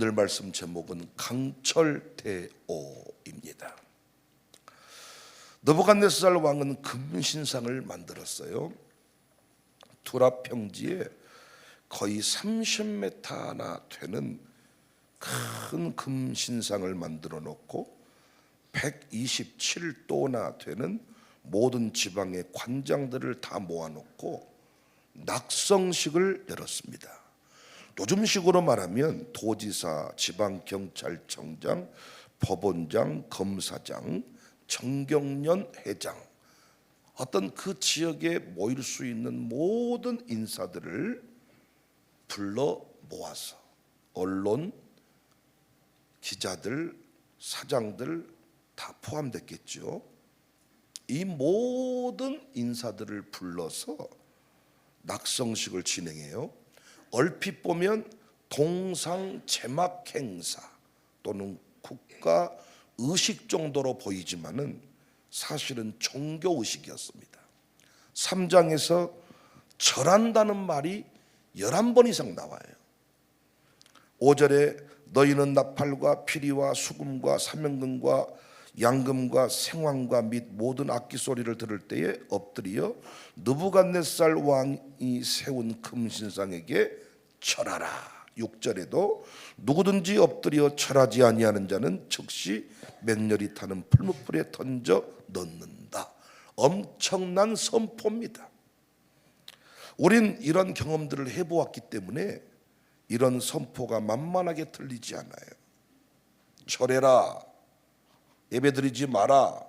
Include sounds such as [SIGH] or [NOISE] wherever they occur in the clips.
오늘 말씀 제목은 강철대오입니다. 느부갓네살 왕은 금신상을 만들었어요. 두랍 평지에 거의 30m나 되는 큰 금신상을 만들어 놓고 127도나 되는 모든 지방의 관장들을 다 모아놓고 낙성식을 열었습니다. 요즘식으로 말하면 도지사, 지방경찰청장, 법원장, 검사장, 정경련 회장 어떤 그 지역에 모일 수 있는 모든 인사들을 불러 모아서 언론, 기자들, 사장들 다 포함됐겠죠. 이 모든 인사들을 불러서 낙성식을 진행해요. 얼핏 보면 동상 제막 행사 또는 국가 의식 정도로 보이지만은 사실은 종교 의식이었습니다. 3장에서 절한다는 말이 11번 이상 나와요. 5절에 너희는 나팔과 피리와 수금과 사명금과 양금과 생황과 및 모든 악기 소리를 들을 때에 엎드려 느부갓네살 왕이 세운 금신상에게 절하라. 6절에도 누구든지 엎드려 절하지 아니하는 자는 즉시 맹렬히 타는 풀무불에 던져 넣는다. 엄청난 선포입니다. 우린 이런 경험들을 해보았기 때문에 이런 선포가 만만하게 들리지 않아요. 절해라. 예배드리지 마라.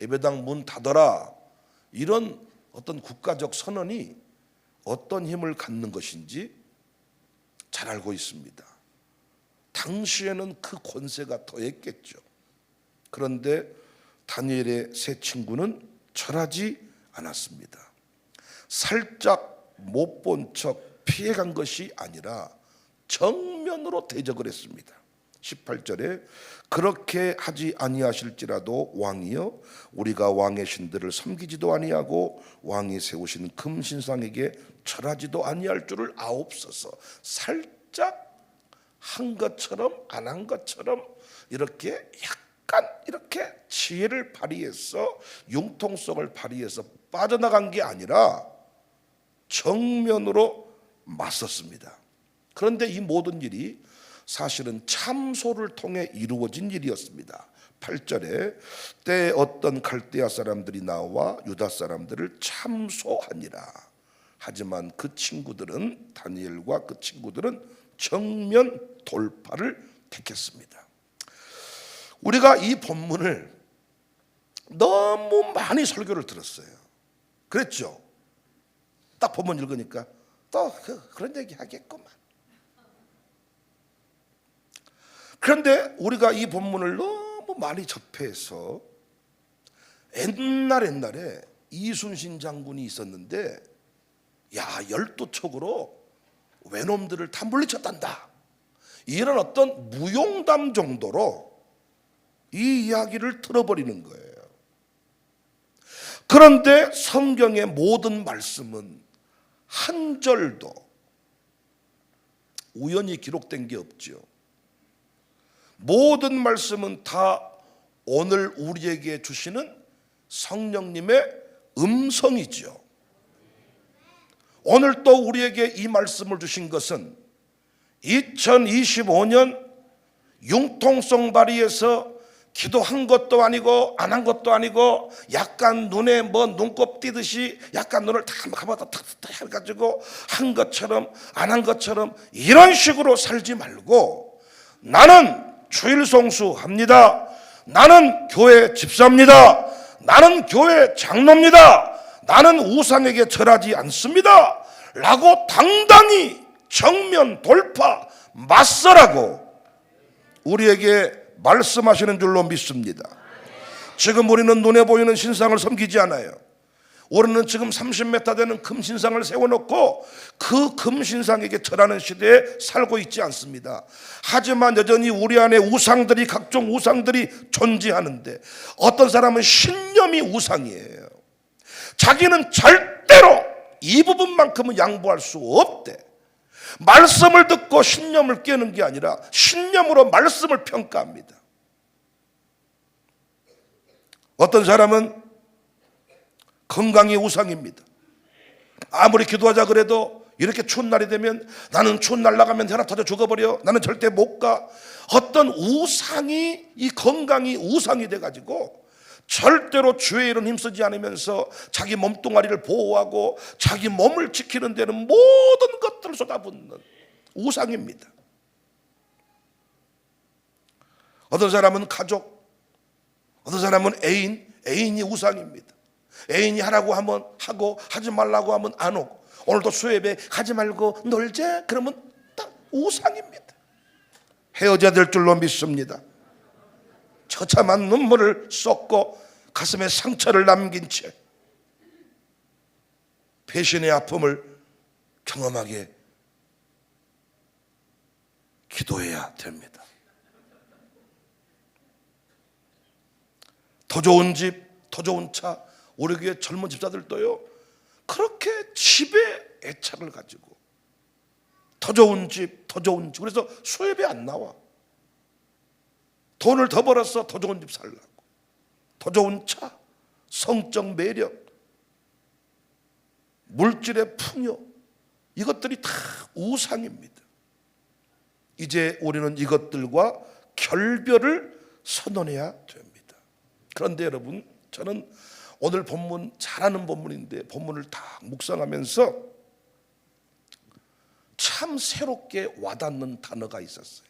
예배당 문 닫아라. 이런 어떤 국가적 선언이 어떤 힘을 갖는 것인지 잘 알고 있습니다. 당시에는 그 권세가 더했겠죠. 그런데 다니엘의 세 친구는 절하지 않았습니다. 살짝 못 본 척 피해간 것이 아니라 정면으로 대적을 했습니다. 18절에 그렇게 하지 아니하실지라도 왕이여 우리가 왕의 신들을 섬기지도 아니하고 왕이 세우신 금신상에게 절하지도 아니할 줄을 아옵소서 살짝 한 것처럼 안 한 것처럼 이렇게 약간 이렇게 지혜를 발휘해서 융통성을 발휘해서 빠져나간 게 아니라 정면으로 맞섰습니다. 그런데 이 모든 일이 사실은 참소를 통해 이루어진 일이었습니다. 8절에 때 어떤 갈대아 사람들이 나와 유다 사람들을 참소하니라. 하지만 그 친구들은 다니엘과 그 친구들은 정면 돌파를 택했습니다. 우리가 이 본문을 너무 많이 설교를 들었어요. 그랬죠? 딱 본문 읽으니까 또 그, 그런 얘기 하겠구만. 그런데 우리가 이 본문을 너무 많이 접해서 옛날 옛날에 이순신 장군이 있었는데 야 열두 척으로 외놈들을 다 물리쳤단다. 이런 어떤 무용담 정도로 이 이야기를 틀어버리는 거예요. 그런데 성경의 모든 말씀은 한 절도 우연히 기록된 게 없죠. 모든 말씀은 다 오늘 우리에게 주시는 성령님의 음성이죠. 오늘 또 우리에게 이 말씀을 주신 것은 2025년 융통성 발휘에서 기도한 것도 아니고 안 한 것도 아니고 약간 눈에 뭐 눈곱 띄듯이 약간 눈을 다 감아다 탁탁 해가지고 한 것처럼 안 한 것처럼 이런 식으로 살지 말고 나는 주일 성수합니다. 나는 교회 집사입니다. 나는 교회 장로입니다. 나는 우상에게 절하지 않습니다. 라고 당당히 정면 돌파 맞서라고 우리에게 말씀하시는 줄로 믿습니다. 지금 우리는 눈에 보이는 신상을 섬기지 않아요. 우리는 지금 30m 되는 금신상을 세워놓고 그 금신상에게 절하는 시대에 살고 있지 않습니다. 하지만 여전히 우리 안에 우상들이 각종 우상들이 존재하는데 어떤 사람은 신념이 우상이에요. 자기는 절대로 이 부분만큼은 양보할 수 없대. 말씀을 듣고 신념을 깨는 게 아니라 신념으로 말씀을 평가합니다. 어떤 사람은 건강이 우상입니다. 아무리 기도하자 그래도 이렇게 추운 날이 되면 나는 추운 날 나가면 혈압 터져 죽어버려. 나는 절대 못 가. 어떤 우상이 이 건강이 우상이 돼 가지고 절대로 주의 일은 힘쓰지 않으면서 자기 몸뚱아리를 보호하고 자기 몸을 지키는 데는 모든 것들을 쏟아붓는 우상입니다. 어떤 사람은 가족, 어떤 사람은 애인, 애인이 우상입니다. 애인이 하라고 하면 하고 하지 말라고 하면 안 오고 오늘도 수협에 가지 말고 놀자 그러면 딱 우상입니다. 헤어져야 될 줄로 믿습니다. 처참한 눈물을 쏟고 가슴에 상처를 남긴 채 배신의 아픔을 경험하게 기도해야 됩니다. 더 좋은 집, 더 좋은 차, 우리 교회 젊은 집사들도요, 그렇게 집에 애착을 가지고, 더 좋은 집, 더 좋은 집, 그래서 수협이 안 나와. 돈을 더 벌어서 더 좋은 집 살라고. 더 좋은 차, 성적 매력, 물질의 풍요, 이것들이 다 우상입니다. 이제 우리는 이것들과 결별을 선언해야 됩니다. 그런데 여러분, 저는 오늘 본문 잘하는 본문인데 본문을 다 묵상하면서 참 새롭게 와닿는 단어가 있었어요.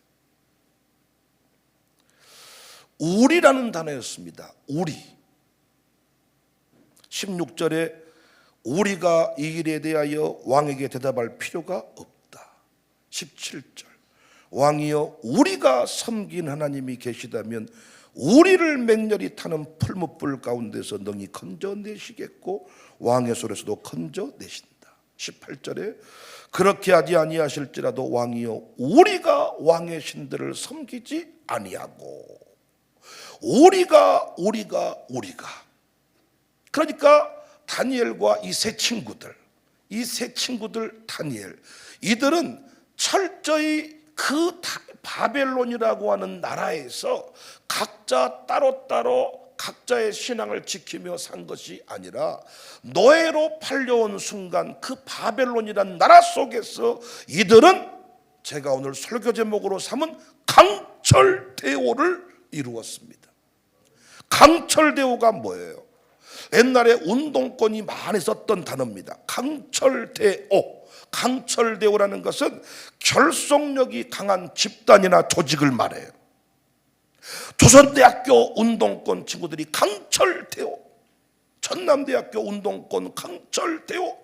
우리라는 단어였습니다. 우리. 16절에 우리가 이 일에 대하여 왕에게 대답할 필요가 없다. 17절. 왕이여 우리가 섬긴 하나님이 계시다면 우리를 맹렬히 타는 풀무불 가운데서 능히 건져내시겠고 왕의 손에서도 건져내신다. 18절에 그렇게 하지 아니하실지라도 왕이여 우리가 왕의 신들을 섬기지 아니하고 우리가 우리가 우리가 그러니까 다니엘과 이 세 친구들 이 세 친구들 다니엘 이들은 철저히 그 다- 바벨론이라고 하는 나라에서 각자 따로따로 각자의 신앙을 지키며 산 것이 아니라 노예로 팔려온 순간 그 바벨론이라는 나라 속에서 이들은 제가 오늘 설교 제목으로 삼은 강철대오를 이루었습니다. 강철대오가 뭐예요? 옛날에 운동권이 많이 썼던 단어입니다. 강철대오. 강철대오라는 것은 결속력이 강한 집단이나 조직을 말해요. 조선대학교 운동권 친구들이 강철대오. 전남대학교 운동권 강철대오.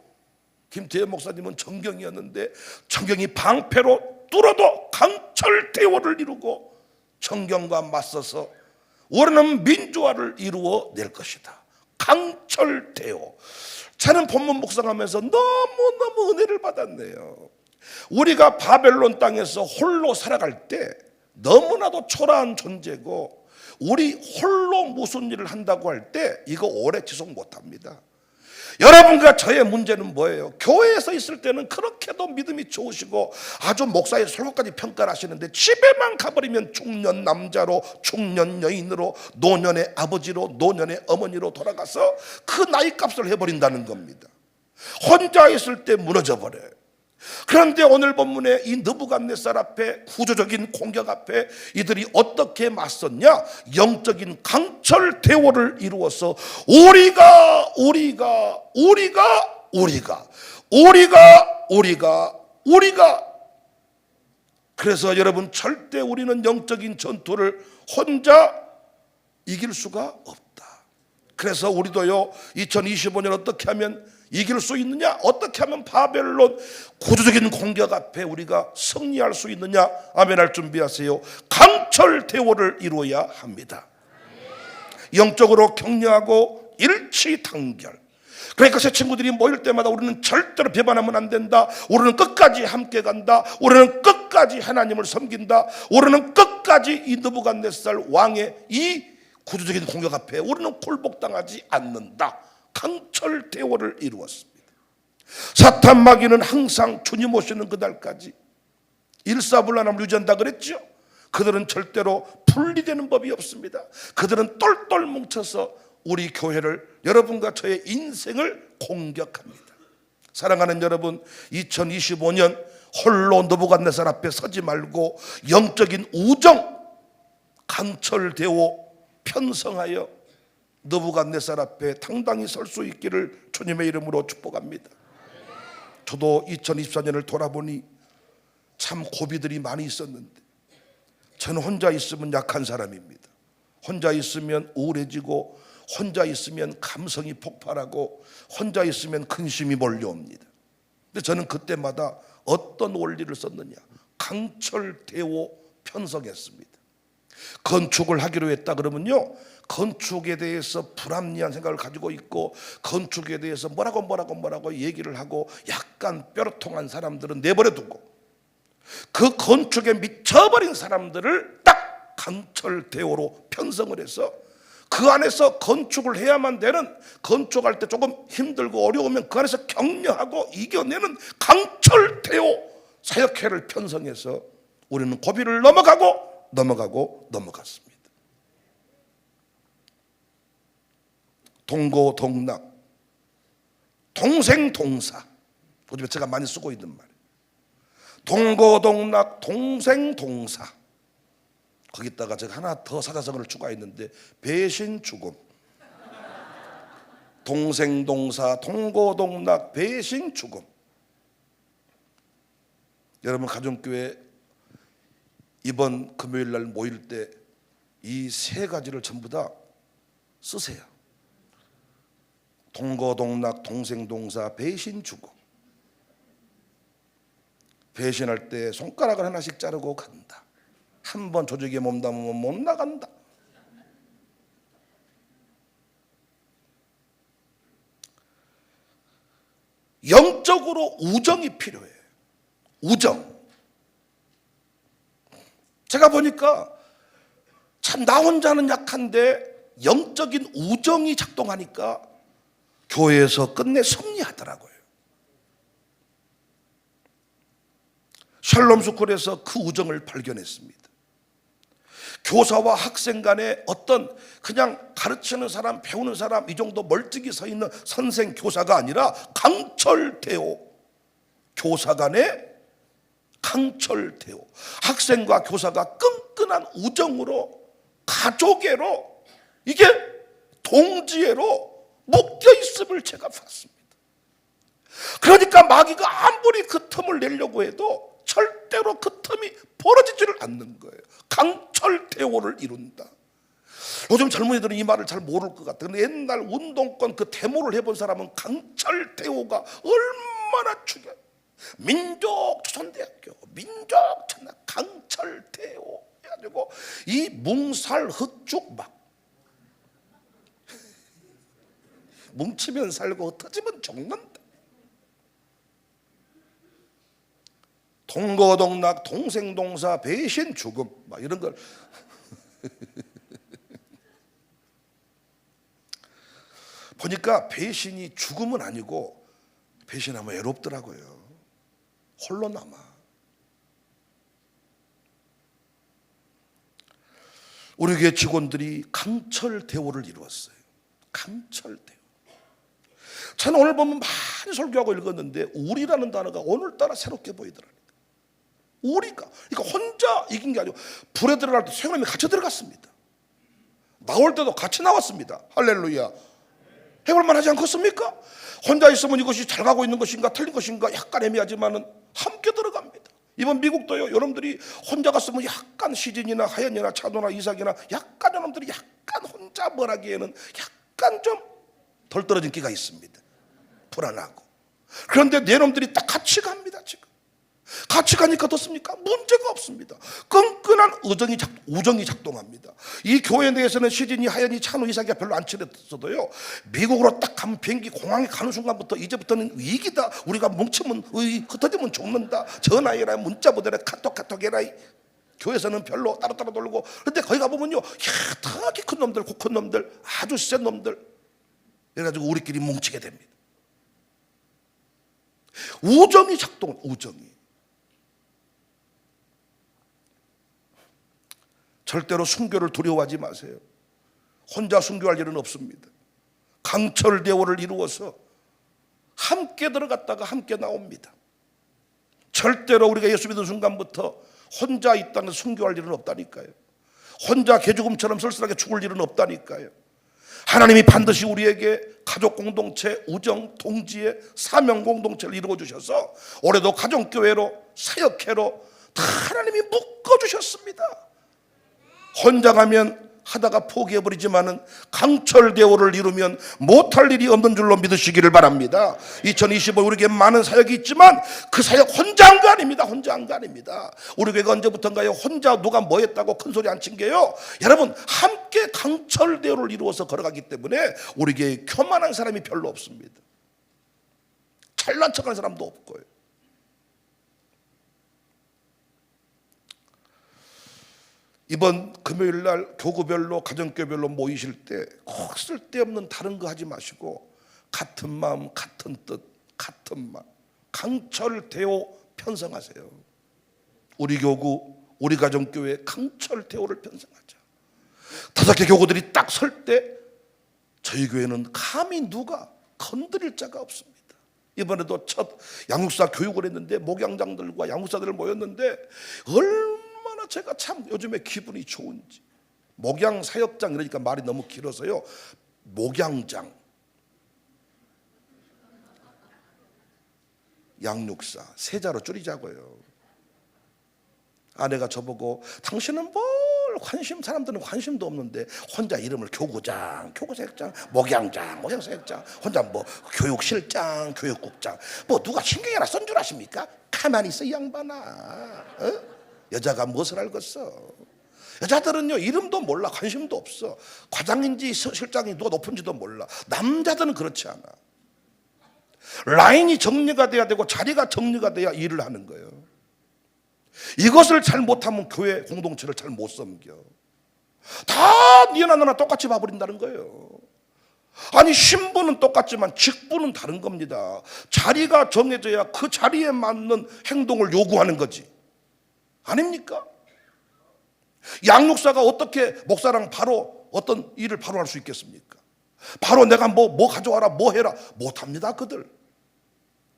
김태현 목사님은 정경이었는데 정경이 방패로 뚫어도 강철대오를 이루고 정경과 맞서서 우리는 민주화를 이루어 낼 것이다. 강철대오. 저는 본문 묵상하면서 너무너무 은혜를 받았네요. 우리가 바벨론 땅에서 홀로 살아갈 때 너무나도 초라한 존재고 우리 홀로 무슨 일을 한다고 할 때 이거 오래 지속 못 합니다. 여러분과 저의 문제는 뭐예요? 교회에서 있을 때는 그렇게도 믿음이 좋으시고 아주 목사의 설교까지 평가를 하시는데 집에만 가버리면 중년 남자로 중년 여인으로 노년의 아버지로 노년의 어머니로 돌아가서 그 나이 값을 해버린다는 겁니다. 혼자 있을 때 무너져 버려요. 그런데 오늘 본문에 이 느부갓네살 앞에 구조적인 공격 앞에 이들이 어떻게 맞섰냐? 영적인 강철 대오를 이루어서 우리가 우리가 우리가 우리가 우리가 우리가 우리가 그래서 여러분 절대 우리는 영적인 전투를 혼자 이길 수가 없다. 그래서 우리도요 2025년 어떻게 하면 이길 수 있느냐? 어떻게 하면 바벨론 구조적인 공격 앞에 우리가 승리할 수 있느냐? 아멘할 준비하세요. 강철 대오를 이루어야 합니다. 영적으로 격려하고 일치 단결. 그러니까 새 친구들이 모일 때마다 우리는 절대로 배반하면 안 된다. 우리는 끝까지 함께 간다. 우리는 끝까지 하나님을 섬긴다. 우리는 끝까지 이 느부갓네살 왕의 이 구조적인 공격 앞에 우리는 굴복당하지 않는다. 강철 대오를 이루었습니다. 사탄 마귀는 항상 주님 오시는 그날까지 일사불란함을 유지한다 그랬죠. 그들은 절대로 분리되는 법이 없습니다. 그들은 똘똘 뭉쳐서 우리 교회를 여러분과 저의 인생을 공격합니다. 사랑하는 여러분, 2025년 홀로 너부갓네살 앞에 서지 말고 영적인 우정 강철되어 편성하여 너부갓네살 앞에 당당히 설 수 있기를 주님의 이름으로 축복합니다. 저도 2024년을 돌아보니 참 고비들이 많이 있었는데 저는 혼자 있으면 약한 사람입니다. 혼자 있으면 우울해지고 혼자 있으면 감성이 폭발하고 혼자 있으면 근심이 몰려옵니다. 근데 저는 그때마다 어떤 원리를 썼느냐? 강철대오 편성했습니다. 건축을 하기로 했다 그러면요. 건축에 대해서 불합리한 생각을 가지고 있고 건축에 대해서 뭐라고 뭐라고 뭐라고 얘기를 하고 약간 뼈로통한 사람들은 내버려 두고 그 건축에 미쳐버린 사람들을 딱 강철대오로 편성을 해서 그 안에서 건축을 해야만 되는 건축할 때 조금 힘들고 어려우면 그 안에서 격려하고 이겨내는 강철대오 사역회를 편성해서 우리는 고비를 넘어가고 넘어가고 넘어갔습니다. 동고동락 동생동사. 요즘에 제가 많이 쓰고 있는 말. 동고동락 동생동사. 거기다가 제가 하나 더 사자성어를 추가했는데 배신 죽음. 동생동사 동고동락 배신 죽음. 여러분 가정교회 이번 금요일 날 모일 때 이 세 가지를 전부 다 쓰세요. 동거동락 동생동사 배신 죽음 배신할 때 손가락을 하나씩 자르고 간다. 한 번 조직에 몸담으면 못 나간다. 영적으로 우정이 필요해. 우정. 제가 보니까 참 나 혼자는 약한데 영적인 우정이 작동하니까 교회에서 끝내 승리하더라고요. 샬롬 스쿨에서 그 우정을 발견했습니다. 교사와 학생 간에 어떤 그냥 가르치는 사람, 배우는 사람 이 정도 멀찍이 서 있는 선생 교사가 아니라 강철 대오 교사 간에 강철대오 학생과 교사가 끈끈한 우정으로 가족애로 이게 동지애로 묶여 있음을 제가 봤습니다. 그러니까 마귀가 아무리 그 틈을 내려고 해도 절대로 그 틈이 벌어지지를 않는 거예요. 강철대오를 이룬다. 요즘 젊은이들은 이 말을 잘 모를 것 같아요. 옛날 운동권 그 데모를 해본 사람은 강철대오가 얼마나 중요. 민족 조선대학교 민족 천하 강철대오 해가지고 이 뭉살 흑죽 막 [LAUGHS] 뭉치면 살고 흩어지면 죽는다. 동거동락 동생동사 배신 죽음 막 이런 걸 [LAUGHS] 보니까 배신이 죽음은 아니고 배신하면 외롭더라고요. 홀로 남아. 우리 교회 직원들이 강철 대오를 이루었어요. 강철 대오. 저는 오늘 보면 많이 설교하고 읽었는데 우리라는 단어가 오늘따라 새롭게 보이더라니까. 우리가 그러니까 혼자 이긴 게 아니고 불에 들어갈 때 생명이 같이 들어갔습니다. 나올 때도 같이 나왔습니다. 할렐루야. 해볼만 하지 않겠습니까? 혼자 있으면 이것이 잘 가고 있는 것인가 틀린 것인가 약간 애매하지만은 함께 들어갑니다. 이번 미국도요. 여러분들이 혼자 갔으면 약간 시진이나 하연이나 차도나 이삭이나 약간 여러분들이 약간 혼자 뭐라기에는 약간 좀 덜 떨어진 끼가 있습니다. 불안하고. 그런데 내 놈들이 딱 같이 갑니다, 지금. 가니까 어떻습니까? 문제가 없습니다. 끈끈한 우정이, 작, 우정이 작동합니다. 이 교회 내에서는 시진이, 하연이, 찬우, 이삭이 별로 안 친했어도요. 미국으로 딱 가면 비행기 공항에 가는 순간부터 이제부터는 위기다. 우리가 뭉치면 의, 흩어지면 죽는다. 전화해라, 문자 보내라, 카톡 카톡 해라. 교회에서는 별로 따로따로 돌고 그런데 거기 가보면요. 야, 되게 큰 놈들, 코 큰 놈들, 아주 센 놈들. 그래가지고 우리끼리 뭉치게 됩니다. 우정이 작동, 우정이. 절대로 순교를 두려워하지 마세요. 혼자 순교할 일은 없습니다. 강철 대오를 이루어서 함께 들어갔다가 함께 나옵니다. 절대로 우리가 예수 믿는 순간부터 혼자 있다는 순교할 일은 없다니까요. 혼자 개죽음처럼 쓸쓸하게 죽을 일은 없다니까요. 하나님이 반드시 우리에게 가족 공동체, 우정, 동지의 사명 공동체를 이루어 주셔서 올해도 가정교회로 사역회로 다 하나님이 묶어 주셨습니다. 혼자 가면 하다가 포기해버리지만은 강철 대오를 이루면 못할 일이 없는 줄로 믿으시기를 바랍니다. 2025 우리에게 많은 사역이 있지만 그 사역 혼자 한 거 아닙니다. 혼자 한 거 아닙니다. 우리 교회가 언제부턴가요? 혼자 누가 뭐 했다고 큰 소리 안 친 게요. 여러분 함께 강철 대오를 이루어서 걸어가기 때문에 우리 교회에 교만한 사람이 별로 없습니다. 잘난 척하는 사람도 없고요. 이번 금요일 날 교구별로 가정교별로 모이실 때 꼭 쓸데없는 다른 거 하지 마시고 같은 마음 같은 뜻 같은 말 강철 대오 편성하세요. 우리 교구 우리 가정교회 강철 대오를 편성하자. 다섯 개 교구들이 딱 설 때 저희 교회는 감히 누가 건드릴 자가 없습니다. 이번에도 첫 양육사 교육을 했는데 목양장들과 양육사들 모였는데 얼마나 제가 참 요즘에 기분이 좋은지. 목양 사역장 이러니까 말이 너무 길어서요. 목양장. 양육사. 세자로 줄이자고요. 아내가 저보고 당신은 뭘 관심 사람들은 관심도 없는데 혼자 이름을 교구장, 교구사역장, 목양장, 목양사역장 혼자 뭐 교육실장, 교육국장. 뭐 누가 신경이 하나 쓴 줄 아십니까? 가만히 있어 이 양반아. 어? 여자가 무엇을 알겠어 여자들은요 이름도 몰라 관심도 없어 과장인지 시- 실장이 누가 높은지도 몰라 남자들은 그렇지 않아 라인이 정리가 돼야 되고 자리가 정리가 돼야 일을 하는 거예요 이것을 잘 못하면 교회 공동체를 잘 못 섬겨. 다 니나 나나 똑같이 봐버린다는 거예요. 아니 신분은 똑같지만 직분은 다른 겁니다. 자리가 정해져야 그 자리에 맞는 행동을 요구하는 거지. 아닙니까? 양육사가 어떻게 목사랑 바로 어떤 일을 바로 할 수 있겠습니까? 바로 내가 뭐, 뭐 가져와라, 뭐 해라. 못합니다, 그들.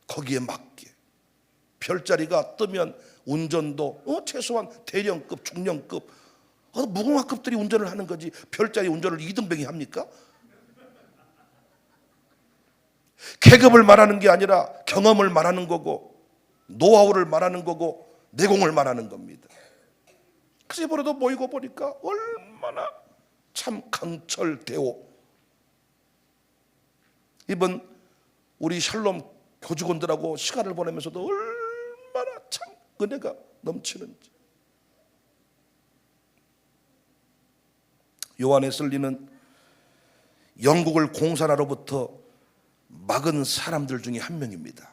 거기에 맞게. 별자리가 뜨면 운전도 어, 최소한 대령급, 중령급, 어, 무궁화급들이 운전을 하는 거지 별자리 운전을 이등병이 합니까? 계급을 말하는 게 아니라 경험을 말하는 거고 노하우를 말하는 거고 내공을 말하는 겁니다. 이번에도 모이고 보니까 얼마나 참 강철대오 이번 우리 샬롬 교직원들하고 시간을 보내면서도 얼마나 참 은혜가 넘치는지 요한에 쓸리는 영국을 공산화로부터 막은 사람들 중에 한 명입니다.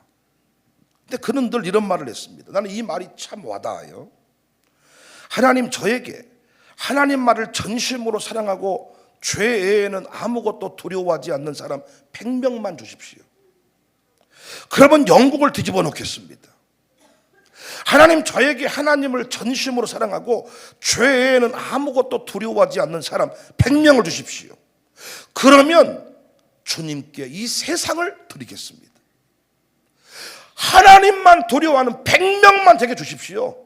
근데 그는 늘 이런 말을 했습니다. 나는 이 말이 참 와닿아요. 하나님 저에게 하나님 말을 전심으로 사랑하고 죄 외에는 아무것도 두려워하지 않는 사람 100명만 주십시오. 그러면 영국을 뒤집어 놓겠습니다. 하나님 저에게 하나님을 전심으로 사랑하고 죄 외에는 아무것도 두려워하지 않는 사람 100명을 주십시오. 그러면 주님께 이 세상을 드리겠습니다. 하나님만 두려워하는 100명만 제게 주십시오.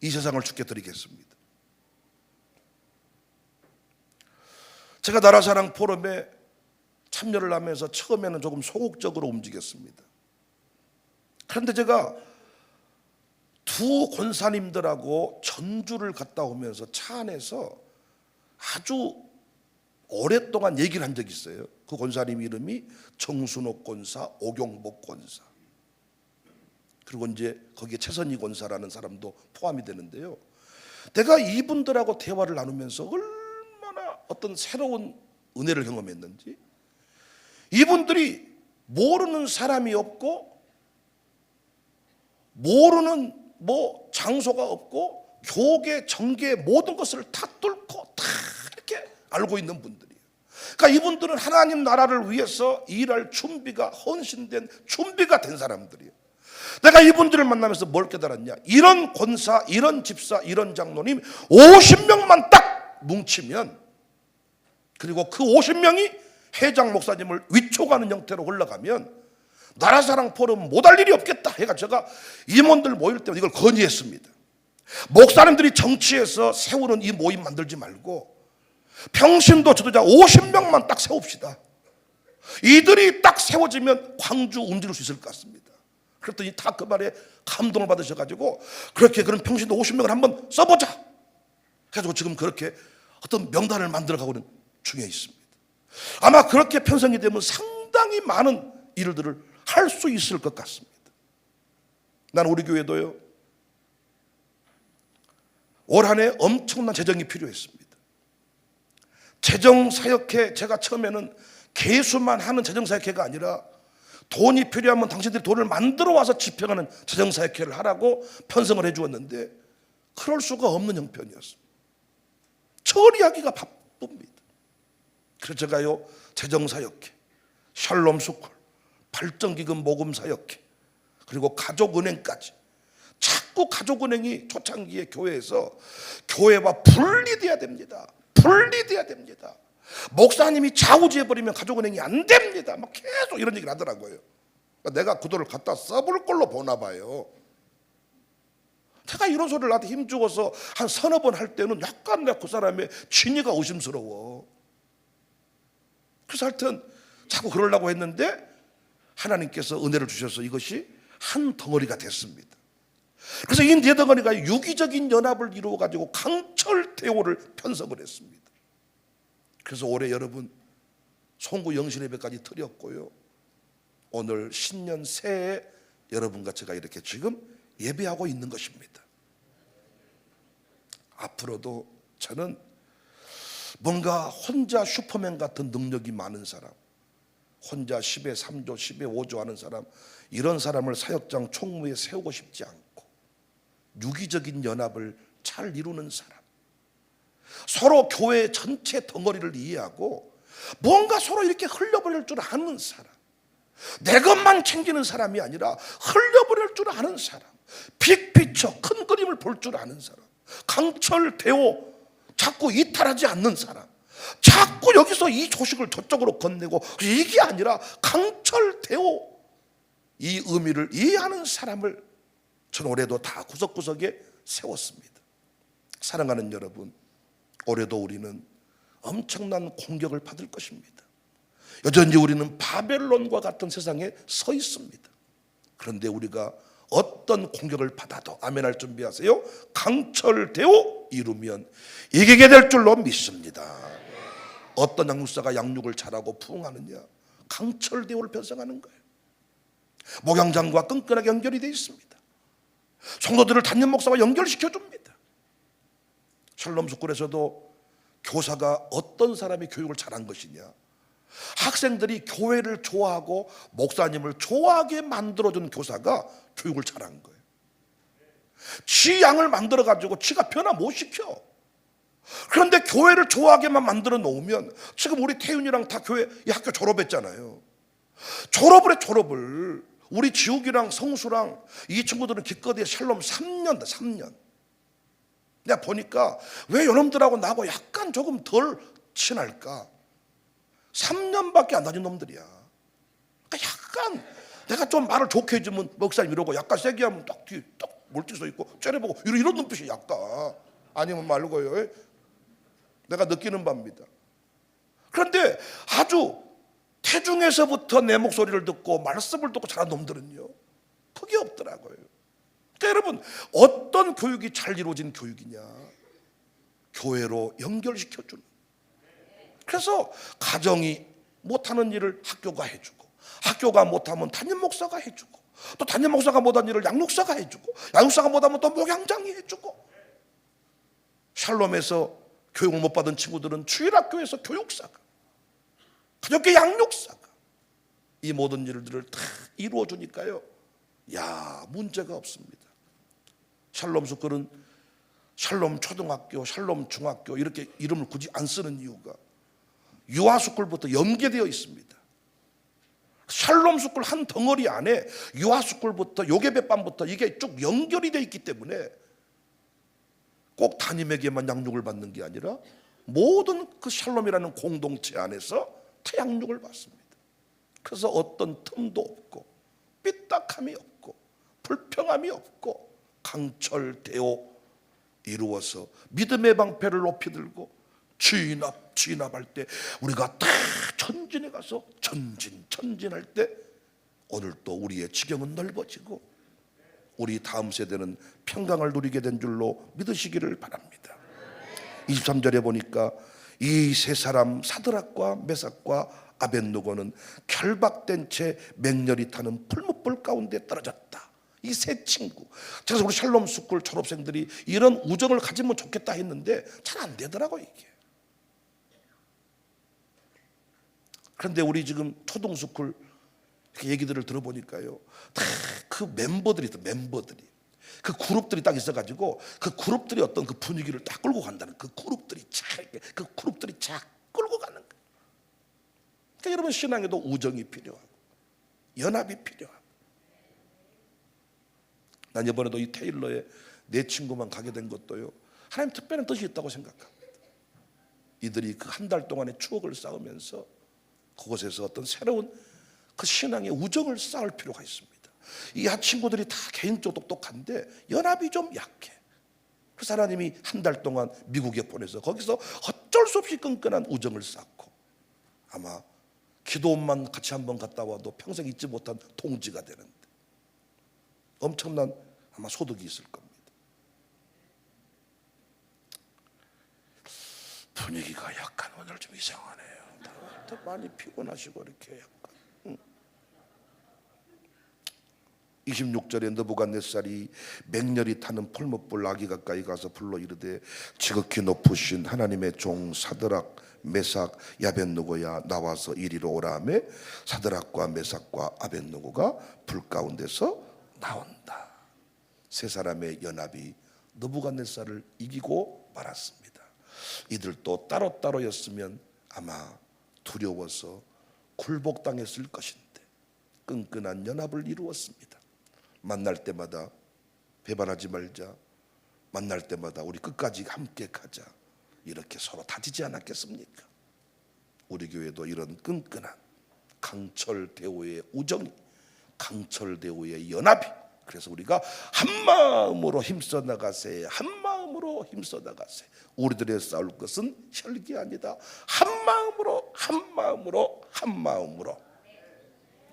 이 세상을 주께 드리겠습니다. 제가 나라사랑 포럼에 참여를 하면서 처음에는 조금 소극적으로 움직였습니다. 그런데 제가 두 권사님들하고 전주를 갔다 오면서 차 안에서 아주 오랫동안 얘기를 한 적이 있어요. 그 권사님 이름이 정순옥 권사, 오경복 권사. 그리고 이제 거기에 최선희 권사라는 사람도 포함이 되는데요. 내가 이분들하고 대화를 나누면서 얼마나 어떤 새로운 은혜를 경험했는지 이분들이 모르는 사람이 없고 모르는 뭐 장소가 없고 교계 정계 모든 것을 다 뚫고 다 이렇게 알고 있는 분들이에요. 그러니까 이분들은 하나님 나라를 위해서 일할 준비가 헌신된 준비가 된 사람들이에요. 내가 이분들을 만나면서 뭘 깨달았냐? 이런 권사, 이런 집사, 이런 장로님 50명만 딱 뭉치면 그리고 그 50명이 회장 목사님을 위촉하는 형태로 올라가면 나라사랑 포럼 못할 일이 없겠다 해가 제가 임원들 모일 때 이걸 건의했습니다. 목사님들이 정치에서 세우는 이 모임 만들지 말고 평신도 지도자 50명만 딱 세웁시다. 이들이 딱 세워지면 광주 움직일 수 있을 것 같습니다. 그랬더니 다 그 말에 감동을 받으셔가지고 그렇게 그런 평신도 50명을 한번 써보자. 그래가지고 지금 그렇게 어떤 명단을 만들어 가고는 중에 있습니다. 아마 그렇게 편성이 되면 상당히 많은 일들을 할 수 있을 것 같습니다. 난 우리 교회도요. 올 한해 엄청난 재정이 필요했습니다. 재정 사역회 제가 처음에는 개수만 하는 재정 사역회가 아니라 돈이 필요하면 당신들이 돈을 만들어 와서 집행하는 재정 사역회를 하라고 편성을 해 주었는데 그럴 수가 없는 형편이었습니다. 처리하기가 바쁩니다. 그래서 제가요 재정 사역회, 샬롬 스쿨, 발전기금 모금 사역회 그리고 가족은행까지 자꾸 가족은행이 초창기에 교회에서 교회와 분리돼야 됩니다. 분리돼야 됩니다. 목사님이 좌우지해 버리면 가족은행이 안 됩니다. 막 계속 이런 얘기를 하더라고요. 그러니까 내가 그 돈을 갖다 써볼 걸로 보나 봐요. 제가 이런 소리를 나한테 힘주어서 한 서너 번 할 때는 약간 내가 그 사람의 진위가 의심스러워. 그래서 하여튼 자꾸 그러려고 했는데 하나님께서 은혜를 주셔서 이것이 한 덩어리가 됐습니다. 그래서 이네 덩어리가 유기적인 연합을 이루어 가지고 강철 대오를 편성을 했습니다. 그래서 올해 여러분 송구 영신 예배까지 드렸고요. 오늘 신년 새해 여러분과 제가 이렇게 지금 예배하고 있는 것입니다. 앞으로도 저는 뭔가 혼자 슈퍼맨 같은 능력이 많은 사람, 혼자 10에 3조, 10에 5조 하는 사람, 이런 사람을 사역장 총무에 세우고 싶지 않고, 유기적인 연합을 잘 이루는 사람, 서로 교회 전체 덩어리를 이해하고, 뭔가 서로 이렇게 흘려버릴 줄 아는 사람, 내 것만 챙기는 사람이 아니라 흘려버릴 줄 아는 사람, 빅피처, 큰 그림을 볼 줄 아는 사람, 강철 대오, 자꾸 이탈하지 않는 사람, 자꾸 여기서 이 조식을 저쪽으로 건네고 이게 아니라 강철 대오 이 의미를 이해하는 사람을 저는 올해도 다 구석구석에 세웠습니다. 사랑하는 여러분, 올해도 우리는 엄청난 공격을 받을 것입니다. 여전히 우리는 바벨론과 같은 세상에 서 있습니다. 그런데 우리가 어떤 공격을 받아도 아멘할 준비하세요. 강철되어 이루면 이기게 될 줄로 믿습니다. 어떤 양육사가 양육을 잘하고 부응하느냐? 강철대오를 편성하는 거예요. 목양장과 끈끈하게 연결이 되어 있습니다. 성도들을 단임 목사와 연결시켜 줍니다. 샬롬 스쿨에서도 교사가 어떤 사람이 교육을 잘한 것이냐? 학생들이 교회를 좋아하고 목사님을 좋아하게 만들어준 교사가 교육을 잘한 거예요. 지 양을 만들어 가지고 지가 변화 못 시켜. 그런데 교회를 좋아하게만 만들어 놓으면 지금 우리 태윤이랑 다 교회 이 학교 졸업했잖아요. 졸업을 해 졸업을 우리 지욱이랑 성수랑 이 친구들은 기껏해 샬롬 3년 다 3년. 내가 보니까 왜 이놈들하고 나하고 약간 조금 덜 친할까? 3년밖에 안 다닌 놈들이야. 그러니까 약간 내가 좀 말을 좋게 해주면 목사님 이러고 약간 세게 하면 딱 뒤에 딱 멀티 서 있고 째려보고 이런, 이런 눈빛이 약간 아니면 말고요. 내가 느끼는 바입니다. 그런데 아주 태중에서부터 내 목소리를 듣고 말씀을 듣고 자란 놈들은요. 그게 없더라고요. 그러니까 여러분 어떤 교육이 잘 이루어진 교육이냐? 교회로 연결시켜주는. 그래서 가정이 못하는 일을 학교가 해주고 학교가 못하면 담임 목사가 해주고 또 담임 목사가 못한 일을 양육사가 해주고 양육사가 못하면 또 목양장이 해주고 샬롬에서 교육을 못 받은 친구들은 주일학교에서 교육사가 가족계 양육사가 이 모든 일들을 다 이루어 주니까요. 야 문제가 없습니다. 샬롬 스쿨은 샬롬 초등학교 샬롬 중학교 이렇게 이름을 굳이 안 쓰는 이유가 유아 스쿨부터 연계되어 있습니다. 샬롬 스쿨 한 덩어리 안에 유아 스쿨부터 요괴배반부터 이게 쭉 연결이 되어 있기 때문에 꼭 담임에게만 양육을 받는 게 아니라 모든 그 샬롬이라는 공동체 안에서 다 양육을 받습니다. 그래서 어떤 틈도 없고 삐딱함이 없고 불평함이 없고 강철대오 이루어서 믿음의 방패를 높이 들고 진압 진압할 때 우리가 다 전진에 가서 전진 전진할 때 오늘 또 우리의 지경은 넓어지고 우리 다음 세대는 평강을 누리게 된 줄로 믿으시기를 바랍니다. 23절에 보니까 이 세 사람 사드락과 메삭과 아벤누고는 결박된 채 맹렬히 타는 풀무불 가운데 떨어졌다. 이 세 친구. 그래서 우리 샬롬 스쿨 졸업생들이 이런 우정을 가지면 좋겠다 했는데 잘 안 되더라고 이게. 그런데 우리 지금 초등 스쿨 이렇게 얘기들을 들어보니까요. 다 그 멤버들이 있어 멤버들이. 그 그룹들이 딱 있어가지고 그 그룹들이 어떤 그 분위기를 딱 끌고 간다는 그 그룹들이 착 이렇게 그 그룹들이 착 끌고 가는 거예요. 그러니까 여러분 신앙에도 우정이 필요하고 연합이 필요하고. 난 이번에도 이 테일러에 내 친구만 가게 된 것도요. 하나님 특별한 뜻이 있다고 생각합니다. 이들이 그 한 달 동안의 추억을 쌓으면서 그곳에서 어떤 새로운 그 신앙의 우정을 쌓을 필요가 있습니다. 이 친구들이 다 개인적으로 똑똑한데 연합이 좀 약해. 그래서 하나님이 한 달 동안 미국에 보내서 거기서 어쩔 수 없이 끈끈한 우정을 쌓고 아마 기도원만 같이 한번 갔다 와도 평생 잊지 못한 동지가 되는데 엄청난 아마 소득이 있을 겁니다. 분위기가 약간 오늘 좀 이상하네요. 다들 많이 피곤하시고 이렇게 약간. 26절에 느부갓네살이 맹렬히 타는 풀무불 아기 가까이 가서 불러 이르되 지극히 높으신 하나님의 종 사드락 메삭 야벤누고야 나와서 이리로 오라 하매 사드락과 메삭과 아벤누고가 불 가운데서 나온다. 세 사람의 연합이 느부갓네살을 이기고 말았습니다. 이들도 따로따로였으면 아마 두려워서 굴복당했을 것인데 끈끈한 연합을 이루었습니다. 만날 때마다 배반하지 말자. 만날 때마다 우리 끝까지 함께 가자. 이렇게 서로 다지지 않았겠습니까? 우리 교회도 이런 끈끈한 강철 대우의 우정이 강철 대우의 연합이 그래서 우리가 한 마음으로 힘써 나가세 한 마음으로 힘써 나가세 우리들의 싸울 것은 혈기 아니다 한 마음으로 한 마음으로 한 마음으로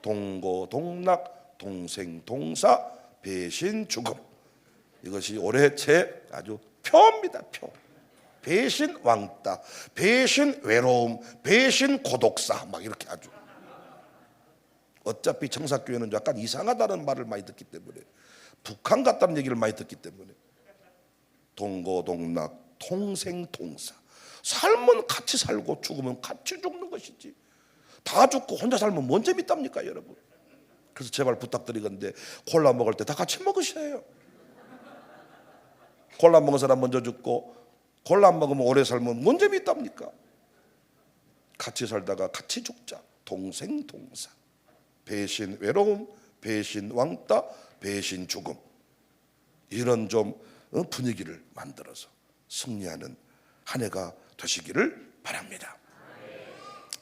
동고동락 동생 동사 배신 죽음. 이것이 올해 제 아주 표입니다 표. 배신 왕따 배신 외로움 배신 고독사 막 이렇게 아주. 어차피 청사교회는 약간 이상하다는 말을 많이 듣기 때문에 북한 같다는 얘기를 많이 듣기 때문에. 동고동락 통생통사. 삶은 같이 살고 죽으면 같이 죽는 것이지. 다 죽고 혼자 살면 뭔 재밌답니까 여러분 그래서 제발 부탁드리건데 콜라 먹을 때 다 같이 먹으셔요. 콜라 먹은 사람 먼저 죽고 콜라 안 먹으면 오래 살면 뭔 재밌답니까? 같이 살다가 같이 죽자. 동생동사. 배신 외로움, 배신 왕따, 배신 죽음. 이런 좀 어, 분위기를 만들어서 승리하는 한 해가 되시기를 바랍니다.